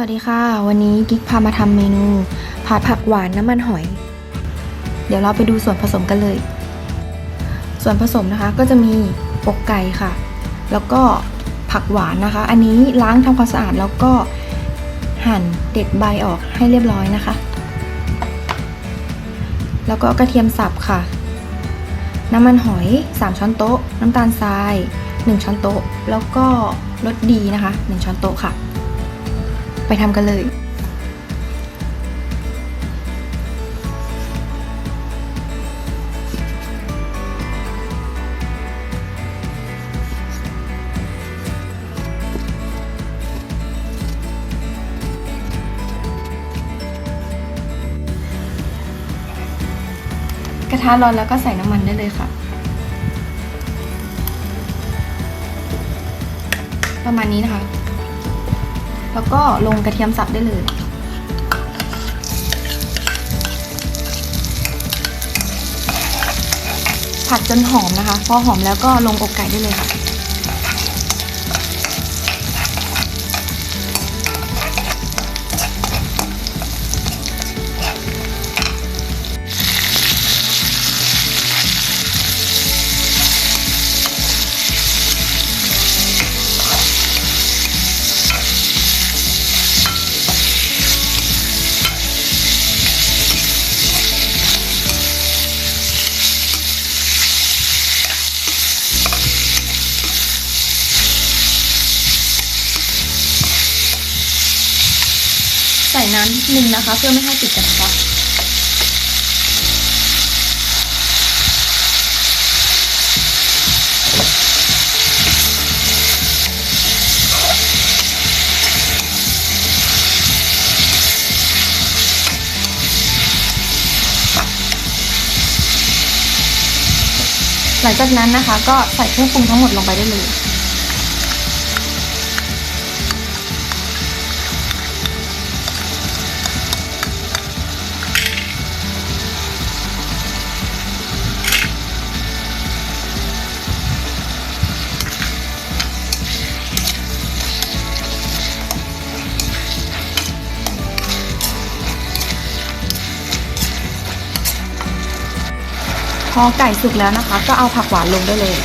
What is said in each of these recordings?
วัสดีค่ะ วันนี้กิ๊กพามาทำเมนูผัดผักหวานน้ำมันหอย เดี๋ยวเราไปดูส่วนผสมกันเลย ส่วนผสมนะคะก็จะมีอกไก่ค่ะ แล้วก็ผักหวานนะคะ อันนี้ล้างทำความสะอาดแล้วก็หั่นเด็ดใบออกให้เรียบร้อยนะคะ แล้วก็กระเทียมสับค่ะ น้ำมันหอย 3 ช้อนโต๊ะ น้ำตาลทราย 1 ช้อนโต๊ะ แล้วก็รสดีนะคะ 1 ช้อนโต๊ะค่ะ ไปทำกันเลย กระทะร้อนแล้วก็ใส่น้ำมันได้เลยค่ะ ประมาณนี้นะคะ แล้วก็ลงกระเทียมสับได้เลย ผัดจนหอมนะคะ พอหอมแล้วก็ลงอกไก่ได้เลยค่ะ ใส่น้ำนิดนึงนะคะ เพื่อไม่ให้ติดกระทะหลังจากนั้นนะคะ ก็ใส่เครื่องปรุงทั้งหมดลงไปได้เลย พอไก่สุกแล้วนะคะ ก็เอาผักหวานลงได้เลย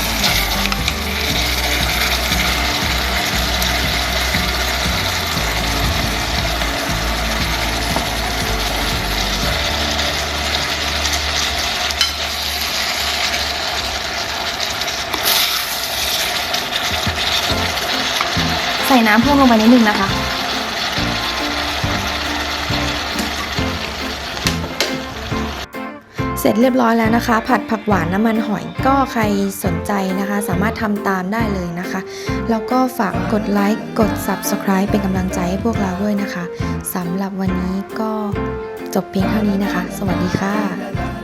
ใส่น้ำเพิ่มลงไปนิดนึงนะคะ สร็จเรียบร้อยแล้วนะคะ ผัดผักหวานน้ำมันหอยก็ใครสนใจนะคะ สามารถทำตามได้เลยนะคะ แล้วก็ฝากกดไลค์กด Subscribe เป็นกำลังใจให้พวกเราด้วยนะคะสำหรับวันนี้ก็จบเพียงเท่านี้นะคะ สวัสดีค่ะ